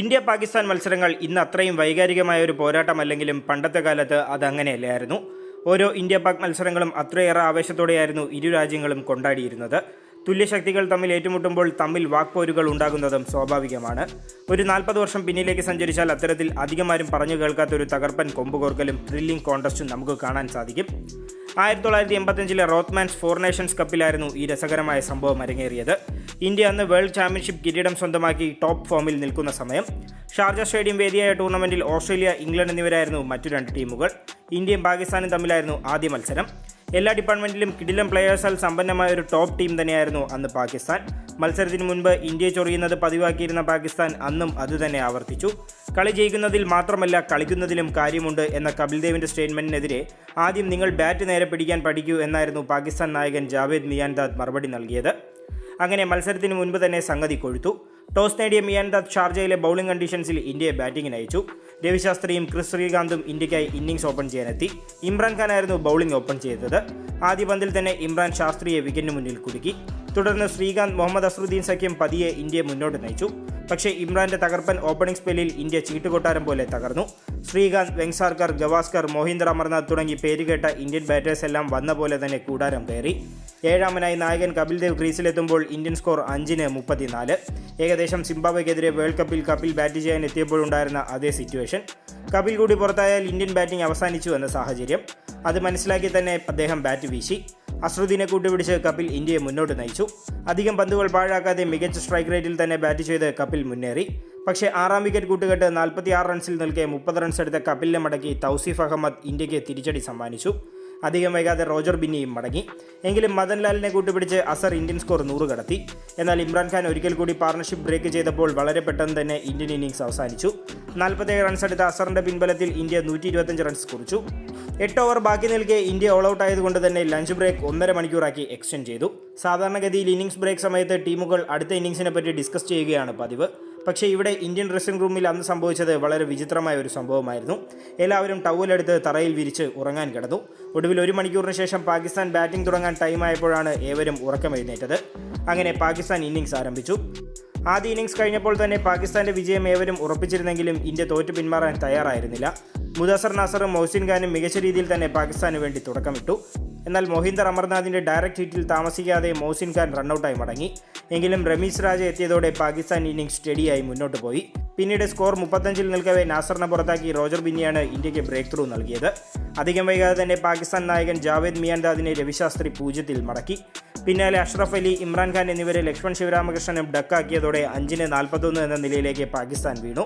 India Pakistan മത്സരങ്ങൾ ഇന്ന് അത്രയും വൈകാരികമായ ഒരു പോരാട്ടമല്ലെങ്കിലും പണ്ടത്തെ കാലത്ത് അതങ്ങനെയല്ലായിരുന്നു ഓരോ ഇന്ത്യ പാക് മത്സരങ്ങളും അത്രയേറെ ആവേശത്തോടെയായിരുന്നു ഇരു രാജ്യങ്ങളും കൊണ്ടാടിയിരുന്നത്. തുല്യശക്തികൾ തമ്മിൽ ഏറ്റുമുട്ടുമ്പോൾ തമ്മിൽ വാക്പോരുകൾ ഉണ്ടാകുന്നതും സ്വാഭാവികമാണ്. ഒരു നാൽപ്പത് വർഷം പിന്നിലേക്ക് സഞ്ചരിച്ചാൽ അത്തരത്തിൽ അധികമാരും പറഞ്ഞു കേൾക്കാത്ത ഒരു തകർപ്പൻ കൊമ്പുകോർക്കലും ത്രില്ലിംഗ് കോൺടസ്റ്റും നമുക്ക് കാണാൻ സാധിക്കും. ആയിരത്തി തൊള്ളായിരത്തി എൺപത്തഞ്ചിലെ റോത്ത്മാൻസ് ഫോർ നേഷൻസ് കപ്പിലായിരുന്നു ഈ രസകരമായ സംഭവം അരങ്ങേറിയത്. ഇന്ത്യ അന്ന് വേൾഡ് ചാമ്പ്യൻഷിപ്പ് കിരീടം സ്വന്തമാക്കി ടോപ്പ് ഫോമിൽ നിൽക്കുന്ന സമയം ഷാർജ സ്റ്റേഡിയം വേദിയായ ടൂർണമെന്റിൽ ഓസ്ട്രേലിയ ഇംഗ്ലണ്ട് എന്നിവരായിരുന്നു മറ്റു രണ്ട് ടീമുകൾ. ഇന്ത്യയും പാകിസ്ഥാനും തമ്മിലായിരുന്നു ആദ്യ മത്സരം. എല്ലാ ഡിപ്പാർട്ട്മെന്റിലും കിടിലം പ്ലെയേഴ്സാൽ സമ്പന്നമായ ഒരു ടോപ്പ് ടീം തന്നെയായിരുന്നു അന്ന് പാകിസ്ഥാൻ. മത്സരത്തിന് മുൻപ് ഇന്ത്യയെ ചൊറിയുന്നത് പതിവാക്കിയിരുന്ന പാകിസ്ഥാൻ അന്നും അതുതന്നെ ആവർത്തിച്ചു. കളി ജയിക്കുന്നതിൽ മാത്രമല്ല കളിക്കുന്നതിലും കാര്യമുണ്ട് എന്ന കപിൽദേവിന്റെ സ്റ്റേറ്റ്മെന്റിനെതിരെ ആദ്യം നിങ്ങൾ ബാറ്റ് നേരെ പിടിക്കാൻ പഠിക്കൂ എന്നായിരുന്നു പാകിസ്ഥാൻ നായകൻ ജാവേദ് മിയാൻദാദ് മറുപടി നൽകിയത്. അങ്ങനെ മത്സരത്തിന് മുൻപ് തന്നെ സംഗതി കൊഴുത്തു. ടോസ് നേടിയ മിയാൻദാദ് ഷാർജയിലെ ബൗളിംഗ് കണ്ടീഷൻസിൽ ഇന്ത്യയെ ബാറ്റിംഗിന് അയച്ചു. രവിശാസ്ത്രിയും ക്രിസ് ശ്രീകാന്തും ഇന്ത്യക്കായി ഇന്നിംഗ്സ് ഓപ്പൺ ചെയ്യാനെത്തി. ഇമ്രാൻഖാനായിരുന്നു ബൗളിംഗ് ഓപ്പൺ ചെയ്തത്. ആദ്യ പന്തിൽ തന്നെ ഇമ്രാൻ ശാസ്ത്രിയെ വിക്കറ്റിന് മുന്നിൽ കുടുക്കി. തുടർന്ന് ശ്രീകാന്ത് മുഹമ്മദ് അസറുദ്ദീൻ സഖ്യം പതിയെ ഇന്ത്യയെ മുന്നോട്ട് നയിച്ചു. പക്ഷേ ഇമ്രാന്റെ തകർപ്പൻ ഓപ്പണിംഗ് സ്പെല്ലിൽ ഇന്ത്യ ചീട്ടുകൊട്ടാരം പോലെ തകർന്നു. ശ്രീകാന്ത് വെങ്സാർക്കർ ഗവാസ്കർ മോഹിന്ദ്ര അമർനാഥ് തുടങ്ങി പേരുകേട്ട ഇന്ത്യൻ ബാറ്റേഴ്സ് എല്ലാം വന്ന പോലെ തന്നെ കൂടാരം കയറി. ഏഴാമനായി നായകൻ കപിൽ ദേവ് ക്രീസിലെത്തുമ്പോൾ ഇന്ത്യൻ സ്കോർ അഞ്ചിന് മുപ്പത്തിനാല്. ഏകദേശം സിംബാബ്വെക്കെതിരെ വേൾഡ് കപ്പിൽ കപിൽ ബാറ്റ് ചെയ്യാൻ എത്തിയപ്പോഴുണ്ടായിരുന്ന അതേ സിറ്റുവേഷൻ. കപിൽ കൂടി പുറത്തായാൽ ഇന്ത്യൻ ബാറ്റിംഗ് അവസാനിച്ചു എന്ന സാഹചര്യം. അത് മനസ്സിലാക്കി തന്നെ അദ്ദേഹം ബാറ്റ് വീശി. അസ്രുദ്ദീനെ കൂട്ടുപിടിച്ച് കപിൽ ഇന്ത്യയെ മുന്നോട്ട് നയിച്ചു. അധികം പന്തുകൾ പാഴാക്കാതെ മികച്ച സ്ട്രൈക്ക് റേറ്റിൽ തന്നെ ബാറ്റ് ചെയ്ത് കപിൽ മുന്നേറി. പക്ഷേ ആറാം വിക്കറ്റ് കൂട്ടുകെട്ട് നാൽപ്പത്തി റൺസിൽ നിൽക്കെ മുപ്പത് റൺസ് എടുത്ത കപിലിനെ മടക്കി തൗസീഫ് അഹമ്മദ് ഇന്ത്യയ്ക്ക് തിരിച്ചടി സമ്മാനിച്ചു. അധികം വൈകാതെ റോജർ ബിന്നിയും മടങ്ങി. എങ്കിലും മദൻലാലിനെ കൂട്ടുപിടിച്ച് അസർ ഇന്ത്യൻ സ്കോർ നൂറ് കടത്തി. എന്നാൽ ഇമ്രാൻഖാൻ ഒരിക്കൽ കൂടി പാർട്ണർഷിപ്പ് ബ്രേക്ക് ചെയ്തപ്പോൾ വളരെ പെട്ടെന്ന് തന്നെ ഇന്ത്യൻ ഇന്നിംഗ്സ് അവസാനിച്ചു. നാൽപ്പത്തേഴ് റൺസ് എടുത്ത അസറിന്റെ പിൻബലത്തിൽ ഇന്ത്യ നൂറ്റി ഇരുപത്തഞ്ച് റൺസ് കുറിച്ചു. എട്ട് ഓവർ ബാക്കി നിൽക്കെ ഇന്ത്യ ഓൾ ഔട്ട് ആയതുകൊണ്ട് തന്നെ ലഞ്ച് ബ്രേക്ക് ഒന്നര മണിക്കൂറാക്കി എക്സ്റ്റെൻഡ് ചെയ്തു. സാധാരണഗതിയിൽ ഇന്നിംഗ്സ് ബ്രേക്ക് സമയത്ത് ടീമുകൾ അടുത്ത ഇന്നിംഗ്സിനെ പറ്റി ഡിസ്കസ് ചെയ്യുകയാണ് പതിവ്. പക്ഷേ ഇവിടെ ഇന്ത്യൻ ഡ്രസ്സിംഗ് റൂമിൽ അന്ന് സംഭവിച്ചത് വളരെ വിചിത്രമായ ഒരു സംഭവമായിരുന്നു. എല്ലാവരും ടവലെടുത്ത് തറയിൽ വിരിച്ച് ഉറങ്ങാൻ കിടന്നു. ഒടുവിൽ ഒരു മണിക്കൂറിന് ശേഷം പാകിസ്ഥാൻ ബാറ്റിംഗ് തുടങ്ങാൻ ടൈമായപ്പോഴാണ് ഏവരും ഉറക്കമെഴുന്നേറ്റത്. അങ്ങനെ പാകിസ്ഥാൻ ഇന്നിംഗ്സ് ആരംഭിച്ചു. ആദ്യ ഇന്നിംഗ്സ് കഴിഞ്ഞപ്പോൾ തന്നെ പാകിസ്ഥാന്റെ വിജയം ഏവരും ഉറപ്പിച്ചിരുന്നെങ്കിലും ഇന്ത്യ തോറ്റു പിന്മാറാൻ തയ്യാറായിരുന്നില്ല. മുദസർ നാസറും മൊഹ്സിൻ ഖാനും മികച്ച രീതിയിൽ തന്നെ പാകിസ്ഥാന് വേണ്ടി തുടക്കമിട്ടു. എന്നാൽ മൊഹിന്ദർ അമർനാഥിന്റെ ഡയറക്റ്റ് ഹിറ്റിൽ താമസിക്കാതെ മോസിൻ ഖാൻ റണ്ണൌട്ടായി മടങ്ങി. എങ്കിലും റമീസ് രാജ എത്തിയതോടെ പാകിസ്ഥാൻ ഇന്നിംഗ്സ് സ്റ്റഡിയായി മുന്നോട്ട് പോയി. പിന്നീട് സ്കോർ മുപ്പത്തഞ്ചിൽ നിൽക്കവെ നാസറിനെ പുറത്താക്കി റോജർ ബിന്നിയാണ് ഇന്ത്യയ്ക്ക് ബ്രേക്ക് ത്രൂ നൽകിയത്. അധികം വൈകാതെ തന്നെ പാകിസ്ഥാൻ നായകൻ ജാവേദ് മിയാൻദാദിനെ രവിശാസ്ത്രി പൂജ്യത്തിൽ മടക്കി. പിന്നാലെ അഷ്റഫ് അലി ഇമ്രാൻഖാൻ എന്നിവരെ ലക്ഷ്മൺ ശിവരാമകൃഷ്ണനും ഡക്കാക്കിയതോടെ അഞ്ചിന് നാൽപ്പത്തൊന്ന് എന്ന നിലയിലേക്ക് പാകിസ്ഥാൻ വീണു.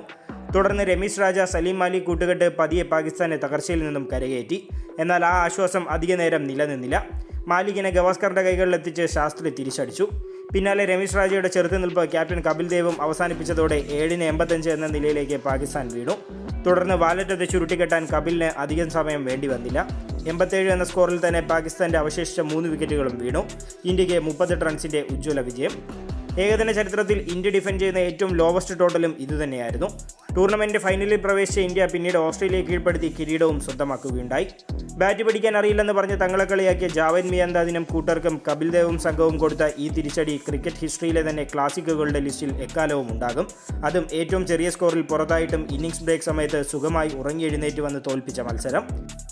തുടർന്ന് രമീഷ് രാജ സലീം മാലി കൂട്ടുകെട്ട് പതിയെ പാകിസ്ഥാനെ തകർച്ചയിൽ നിന്നും കരകയറ്റി. എന്നാൽ ആ ആശ്വാസം അധിക നേരം നിലനിന്നില്ല. മാലിക്കിനെ ഗവാസ്കറിന്റെ കൈകളിലെത്തിച്ച് ശാസ്ത്രി തിരിച്ചടിച്ചു. പിന്നാലെ രമേശ് രാജയുടെ ചെറുത്തുനിൽപ്പ് ക്യാപ്റ്റൻ കപിൽ ദേവും അവസാനിപ്പിച്ചതോടെ ഏഴിന് എൺപത്തഞ്ച് എന്ന നിലയിലേക്ക് പാകിസ്ഥാൻ വീണു. തുടർന്ന് വാലറ്റത്തെ ചുരുട്ടിക്കെട്ടാൻ കപിലിന് അധികം സമയം വേണ്ടി വന്നില്ല. എൺപത്തേഴ് എന്ന സ്കോറിൽ തന്നെ പാകിസ്ഥാന്റെ അവശേഷിച്ച മൂന്ന് വിക്കറ്റുകളും വീണു. ഇന്ത്യയ്ക്ക് മുപ്പത്തെട്ട് റൺസിന്റെ ഉജ്ജ്വല വിജയം. ഏകദിന ചരിത്രത്തിൽ ഇന്ത്യ ഡിഫെൻഡ് ചെയ്യുന്ന ഏറ്റവും ലോവസ്റ്റ് ടോട്ടലും ഇതുതന്നെയായിരുന്നു. ടൂർണമെന്റ് ഫൈനലിൽ പ്രവേശിച്ച ഇന്ത്യ പിന്നീട് ഓസ്ട്രേലിയയെ കീഴ്പ്പെടുത്തി കിരീടവും സ്വന്തമാക്കുകയുണ്ടായി. ബാറ്റ് പിടിക്കാൻ അറിയില്ലെന്ന് പറഞ്ഞ് തങ്ങളെ കളിയാക്കിയ ജാവേദ് മിയാന്താദിനും കൂട്ടർക്കും കപിൽ ദേവും സംഘവും കൊടുത്ത ഈ തിരിച്ചടി ക്രിക്കറ്റ് ഹിസ്റ്ററിയിലെ തന്നെ ക്ലാസിക്കുകളുടെ ലിസ്റ്റിൽ എക്കാലവും ഉണ്ടാകും. അതും ഏറ്റവും ചെറിയ സ്കോറിൽ പുറത്തായിട്ടും ഇന്നിംഗ്സ് ബ്രേക്ക് സമയത്ത് സുഖമായി ഉറങ്ങി എഴുന്നേറ്റ് വന്ന് തോൽപ്പിച്ച മത്സരം.